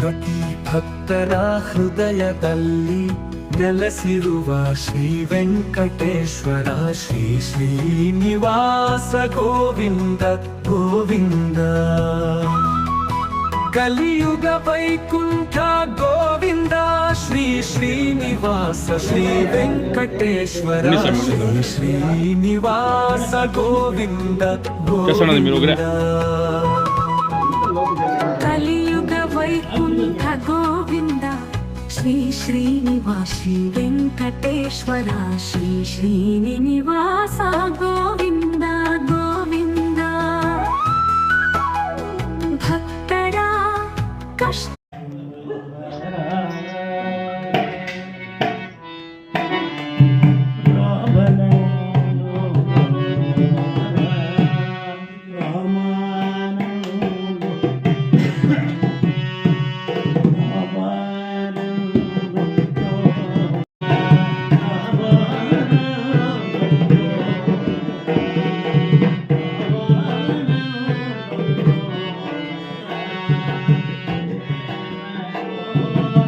ಪ್ರತಿ ಭಕ್ತರ ಹೃದಯದಲ್ಲಿ ನೆಲೆಸಿರುವ ಶ್ರೀ ವೆಂಕಟೇಶ್ವರ ಶ್ರೀ ಶ್ರೀನಿವಾಸ ಗೋವಿಂದ ಗೋವಿಂದ ಕಲಿಯುಗ ವೈಕುಂಠ ಗೋವಿಂದ ಶ್ರೀ ಶ್ರೀನಿವಾಸ ಶ್ರೀ ವೆಂಕಟೇಶ್ವರ ಶ್ರೀ ಶ್ರೀನಿವಾಸ ಗೋವಿಂದ ಗೋವಿಂದ శ్రీ శ్రీనివాసి వెంకటేశ్వర శ్రీ శ్రీనివాస. Thank you.